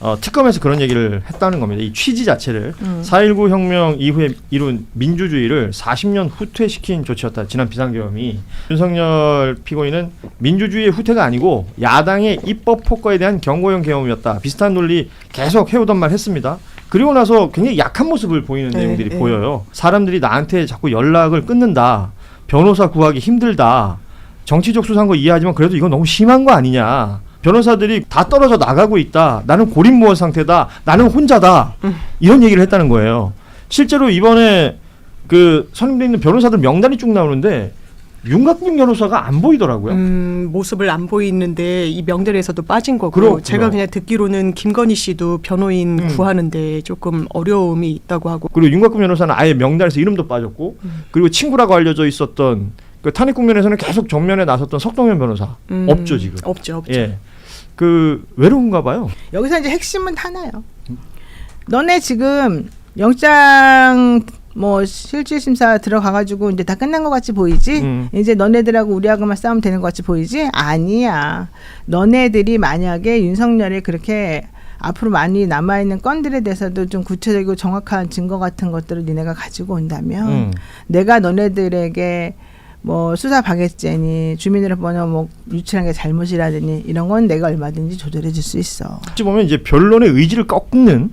어, 특검에서 그런 얘기를 했다는 겁니다. 이 취지 자체를 음. 4.19 혁명 이후에 이룬 민주주의를 40년 후퇴시킨 조치였다. 지난 비상계엄이 윤석열 피고인은 민주주의의 후퇴가 아니고 야당의 입법 폭거에 대한 경고형 계엄이었다. 비슷한 논리 계속 해오던 말 했습니다. 그리고 나서 굉장히 약한 모습을 보이는 네, 내용들이 네. 보여요. 사람들이 나한테 자꾸 연락을 끊는다. 변호사 구하기 힘들다. 정치적 수사인 거 이해하지만 그래도 이건 너무 심한 거 아니냐. 변호사들이 다 떨어져 나가고 있다. 나는 고립무원 상태다. 나는 혼자다. 이런 얘기를 했다는 거예요. 실제로 이번에 그 선임돼 있는 변호사들 명단이 쭉 나오는데 윤곽민 변호사가 안 보이더라고요. 음, 모습을 안 보이는데 이 명단에서도 빠진 거고 그렇구나. 제가 그냥 듣기로는 김건희 씨도 변호인 음. 구하는데 조금 어려움이 있다고 하고 그리고 윤곽민 변호사는 아예 명단에서 이름도 빠졌고 그리고 친구라고 알려져 있었던 그 탄핵 국면에서는 계속 정면에 나섰던 석동현 변호사 음, 없죠 지금. 없죠, 없죠. 예. 그 외로운가 봐요. 여기서 이제 핵심은 하나요. 너네 지금 영장 뭐 실질 심사 들어가 가지고 이제 다 끝난 것 같이 보이지? 음. 이제 너네들하고 우리하고만 싸우면 되는 것 같이 보이지? 아니야. 너네들이 만약에 윤석열이 그렇게 앞으로 많이 남아 있는 건들에 대해서도 좀 구체적이고 정확한 증거 같은 것들을 니네가 가지고 온다면 음. 내가 너네들에게 뭐 수사 방해죄니 주민등록번호 뭐 유출한 게 잘못이라더니 이런 건 내가 얼마든지 조절해 줄 수 있어. 어찌 보면 이제 변론의 의지를 꺾는